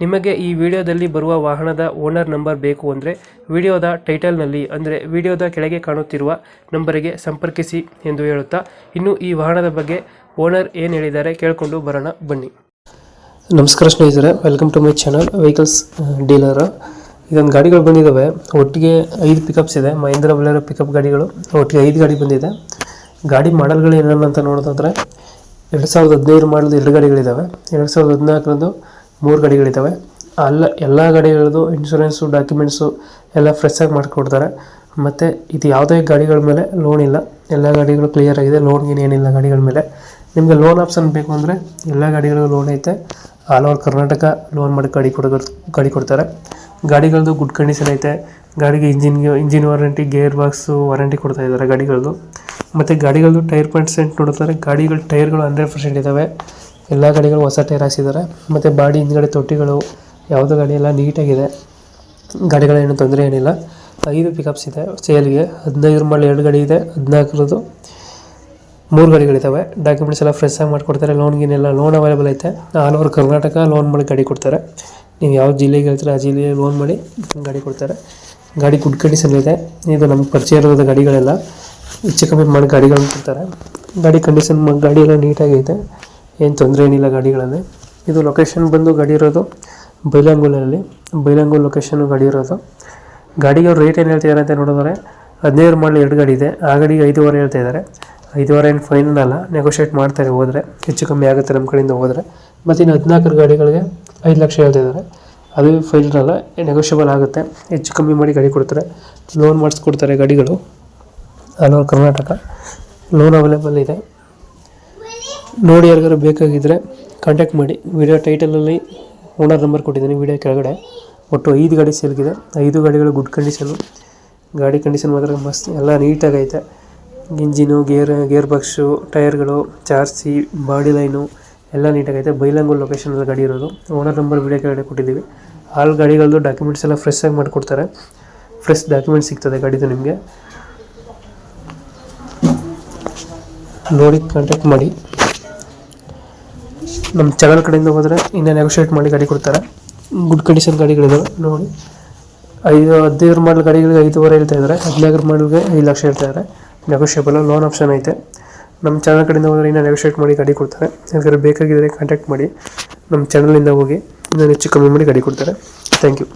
ನಿಮಗೆ ಈ ವಿಡಿಯೋದಲ್ಲಿ ಬರುವ ವಾಹನದ ಓನರ್ ನಂಬರ್ ಬೇಕು ಅಂದರೆ ವಿಡಿಯೋದ ಟೈಟಲ್ನಲ್ಲಿ ಅಂದರೆ ವಿಡಿಯೋದ ಕೆಳಗೆ ಕಾಣುತ್ತಿರುವ ನಂಬರಿಗೆ ಸಂಪರ್ಕಿಸಿ ಎಂದು ಹೇಳುತ್ತಾ, ಇನ್ನು ಈ ವಾಹನದ ಬಗ್ಗೆ ಓನರ್ ಏನು ಹೇಳಿದ್ದಾರೆ ಕೇಳಿಕೊಂಡು ಬರೋಣ, ಬನ್ನಿ. ನಮಸ್ಕಾರ ಸ್ನೇಹಿತರೆ welcome to my channel vehicles dealer ಇದೊಂದು ಗಾಡಿಗಳು ಬಂದಿದ್ದಾವೆ ಒಟ್ಟಿಗೆ ಐದು ಪಿಕಪ್ಸ್ ಇದೆ. ಮಹೇಂದ್ರ ಬಲೇರೋ ಪಿಕಪ್ ಗಾಡಿಗಳು. ಒಟ್ಟಿಗೆ ಐದು ಗಾಡಿ ಬಂದಿದೆ. ಗಾಡಿ ಮಾಡಲ್ಗಳು ಏನೇನು ಅಂತ ನೋಡೋದಾದ್ರೆ, ಎರಡು ಸಾವಿರದ ಹದಿನೈದು ಮಾಡಲ್ದು ಎರಡು ಗಾಡಿಗಳಿದ್ದಾವೆ ಎರಡು ಸಾವಿರದ ಹದಿನಾಲ್ಕರಂದು ಮೂರು ಗಾಡಿಗಳಿದ್ದಾವೆ ಅಲ್ಲ, ಎಲ್ಲ ಗಾಡಿಗಳದ್ದು ಇನ್ಶೂರೆನ್ಸು ಡಾಕ್ಯುಮೆಂಟ್ಸು ಎಲ್ಲ ಫ್ರೆಶ್ ಆಗಿ ಮಾಡಿಕೊಡ್ತಾರೆ. ಮತ್ತು ಇದು ಯಾವುದೇ ಗಾಡಿಗಳ ಮೇಲೆ ಲೋನ್ ಇಲ್ಲ. ಎಲ್ಲ ಗಾಡಿಗಳು ಕ್ಲಿಯರ್ ಆಗಿದೆ. ಲೋನ್ ಗೀನ್ ಏನಿಲ್ಲ ಗಾಡಿಗಳ ಮೇಲೆ. ನಿಮಗೆ ಲೋನ್ ಆಪ್ಷನ್ ಬೇಕು ಅಂದರೆ ಎಲ್ಲ ಗಾಡಿಗಳಿಗೂ ಲೋನ್ ಐತೆ. ಆಲ್ ಓವರ್ ಕರ್ನಾಟಕ ಲೋನ್ ಮಾಡಿ ಗಾಡಿ ಕೊಡೋ ಗಾಡಿ ಕೊಡ್ತಾರೆ. ಗಾಡಿಗಳದ್ದು ಗುಡ್ ಕಂಡೀಷನ್ ಐತೆ. ಗಾಡಿಗೆ ಇಂಜಿನ್ಗೆ engine warranty gear box warranty ಕೊಡ್ತಾ ಇದ್ದಾರೆ ಗಾಡಿಗಳದ್ದು. ಮತ್ತು ಗಾಡಿಗಳದ್ದು ಟೈರ್ ಪರ್ಸೆಂಟ್ ನೋಡ್ತಾರೆ. ಗಾಡಿಗಳ ಟೈರ್ಗಳು ಹಂಡ್ರೆಡ್ ಪರ್ಸೆಂಟ್ ಇದ್ದಾವೆ ಎಲ್ಲ ಗಾಡಿಗಳು ಹೊಸ ಟೈರ್ ಹಾಕ್ಸಿದ್ದಾರೆ ಮತ್ತು ಬಾಡಿ ಹಿಂದ್ಗಡೆ ತೊಟ್ಟಿಗಳು, ಯಾವುದೋ ಗಾಡಿ ಎಲ್ಲ ನೀಟಾಗಿದೆ. ಗಾಡಿಗಳೇನು ತೊಂದರೆ ಏನಿಲ್ಲ. ಐದು ಪಿಕಪ್ಸ್ ಇದೆ ಸೇಲ್ಗೆ. ಹದಿನೈದು ಮಾಡಿ ಎರಡು ಗಾಡಿ ಇದೆ, ಹದಿನಾಲ್ಕರದ್ದು ಮೂರು ಗಾಡಿಗಳಿದ್ದಾವೆ ಡಾಕ್ಯುಮೆಂಟ್ಸ್ ಎಲ್ಲ ಫ್ರೆಶ್ ಆಗಿ ಮಾಡಿಕೊಡ್ತಾರೆ. ಲೋನ್ ಗೀನೆಲ್ಲ ಲೋನ್ ಅವೈಲೇಬಲ್ ಐತೆ. ಆಲ್ ಓವರ್ ಕರ್ನಾಟಕ ಲೋನ್ ಮಾಡಿ ಗಾಡಿ ಕೊಡ್ತಾರೆ. ನೀವು ಯಾವ ಜಿಲ್ಲೆಗೆ ಹೇಳ್ತೀರ ಆ ಜಿಲ್ಲೆಗೆ ಲೋನ್ ಮಾಡಿ ಗಾಡಿ ಕೊಡ್ತಾರೆ. ಗಾಡಿ ಗುಡ್ ಕಂಡೀಷನ್ ಇದೆ. ಇದು ನಮ್ಗೆ ಪರಿಚಯ ಇರೋದು ಗಾಡಿಗಳೆಲ್ಲ. ಹೆಚ್ಚು ಕಮ್ಮಿ ಮಾಡಿ ಗಾಡಿಗಳನ್ನ ಕೊಡ್ತಾರೆ. ಗಾಡಿ ಕಂಡೀಷನ್ ಗಾಡಿ ಎಲ್ಲ ನೀಟಾಗೈತೆ. ಏನು ತೊಂದರೆ ಏನಿಲ್ಲ ಗಾಡಿಗಳಲ್ಲಿ. ಇದು ಲೊಕೇಶನ್ ಬಂದು ಗಾಡಿ ಇರೋದು ಬೈಲಂಗೂಲಲ್ಲಿ. ಬೈಲಂಗೂಲ್ ಲೊಕೇಶನ್ ಗಾಡಿ ಇರೋದು. ಗಾಡಿಗೆ ಅವ್ರು ರೇಟ್ ಏನು ಹೇಳ್ತಿದ್ದಾರೆ ಅಂತ ನೋಡಿದ್ರೆ ಹದಿನೈದು ಮಾಡಲು ಎರಡು ಗಾಡಿ ಇದೆ. ಆ ಗಾಡಿಗೆ ಐದುವರೆ ಹೇಳ್ತಾ ಇದ್ದಾರೆ ಐದುವರೆ ಏನು ಫೈನಲ್ ಅಲ್ಲ ನೆಗೋಷಿಯೇಟ್ ಮಾಡ್ತಾರೆ ಹೋದರೆ. ಹೆಚ್ಚು ಕಮ್ಮಿ ಆಗುತ್ತೆ ನಮ್ಮ ಕಡೆಯಿಂದ ಹೋದರೆ. ಮತ್ತು ಇನ್ನು ಹದಿನಾಲ್ಕರ ಗಾಡಿಗಳಿಗೆ ಐದು ಲಕ್ಷ ಹೇಳ್ತಾ ಇದ್ದಾರೆ ಅದು ಫೈನಲ್ ಅಲ್ಲ ನೆಗೋಷಿಯಬಲ್ ಆಗುತ್ತೆ. ಹೆಚ್ಚು ಕಮ್ಮಿ ಮಾಡಿ ಗಾಡಿ ಕೊಡ್ತಾರೆ. ಲೋನ್ ಮಾಡಿಸ್ಕೊಡ್ತಾರೆ ಗಾಡಿಗಳು. All over Karnataka. Loan available ಇದೆ. ನೋಡಿ ಯಾರಿಗಾರು ಬೇಕಾಗಿದ್ದರೆ ಕಾಂಟ್ಯಾಕ್ಟ್ ಮಾಡಿ. ವಿಡಿಯೋ ಟೈಟಲಲ್ಲಿ ಓನರ್ ನಂಬರ್ ಕೊಟ್ಟಿದ್ದೀನಿ ವಿಡಿಯೋ ಕೆಳಗಡೆ. ಒಟ್ಟು ಐದು ಗಾಡಿ ಸೇಲ್ಗಿದೆ ಐದು ಗಾಡಿಗಳು ಗುಡ್ ಕಂಡೀಷನು ಗಾಡಿ ಕಂಡೀಷನ್ ಮಾತ್ರ ಮಸ್ತ್, ಎಲ್ಲ ನೀಟಾಗೈತೆ ಇಂಜಿನು ಗೇರ್ ಗೇರ್ ಬಾಕ್ಸು ಟೈರ್ಗಳು ಚಾರ್ಸಿ ಬಾಡಿ ಲೈನು ಎಲ್ಲ ನೀಟಾಗೈತೆ ಬೈಲಂಗೂಲ್ ಲೊಕೇಶನಲ್ಲಿ ಗಾಡಿ ಇರೋದು. ಓನರ್ ನಂಬರ್ ವಿಡಿಯೋ ಕೆಳಗಡೆ ಕೊಟ್ಟಿದ್ದೀವಿ. ಆಲ್ ಗಾಡಿಗಳದ್ದು ಡಾಕ್ಯುಮೆಂಟ್ಸ್ ಎಲ್ಲ ಫ್ರೆಶ್ ಆಗಿ ಮಾಡಿಕೊಡ್ತಾರೆ. ಫ್ರೆಶ್ ಡಾಕ್ಯುಮೆಂಟ್ಸ್ ಸಿಗ್ತದೆ ಗಾಡಿದು ನಿಮಗೆ. ನೋಡಿ ಕಾಂಟ್ಯಾಕ್ಟ್ ಮಾಡಿ. ನಮ್ಮ ಚಾನಲ್ ಕಡೆಯಿಂದ ಹೋದರೆ ಇನ್ನೂ ನೆಗೋಷಿಯೇಟ್ ಮಾಡಿ ಗಾಡಿ ಕೊಡ್ತಾರೆ. ಗುಡ್ ಕಂಡೀಷನ್ ಗಾಡಿಗಳಿದಾವೆ, ನೋಡಿ. ಐದು, ಹದಿನೈದು ಮಾಡಲ್ ಗಾಡಿಗಳಿಗೆ ಐದುವರೆ ಹೇಳ್ತಾ ಇದ್ದಾರೆ ಹದಿನೈದು ಮಾಡಲ್ಗೆ ಐದು ಲಕ್ಷ ಹೇಳ್ತಾ ಇದ್ದಾರೆ ನೆಗೋಷಿಯೇಬಲ್ ಲೋನ್ ಆಪ್ಷನ್ ಐತೆ. ನಮ್ಮ ಚಾನಲ್ ಕಡೆಯಿಂದ ಹೋದರೆ ಇನ್ನೂ ನೆಗೋಷಿಯೇಟ್ ಮಾಡಿ ಗಾಡಿ ಕೊಡ್ತಾರೆ. ಯಾಕಂದರೆ ಬೇಕಾಗಿದ್ದರೆ ಕಾಂಟ್ಯಾಕ್ಟ್ ಮಾಡಿ. ನಮ್ಮ ಚಾನಲಿಂದ ಹೋಗಿ ಇನ್ನೂ ಹೆಚ್ಚು ಕಮ್ಮಿ ಮಾಡಿ ಗಾಡಿ ಕೊಡ್ತಾರೆ. Thank you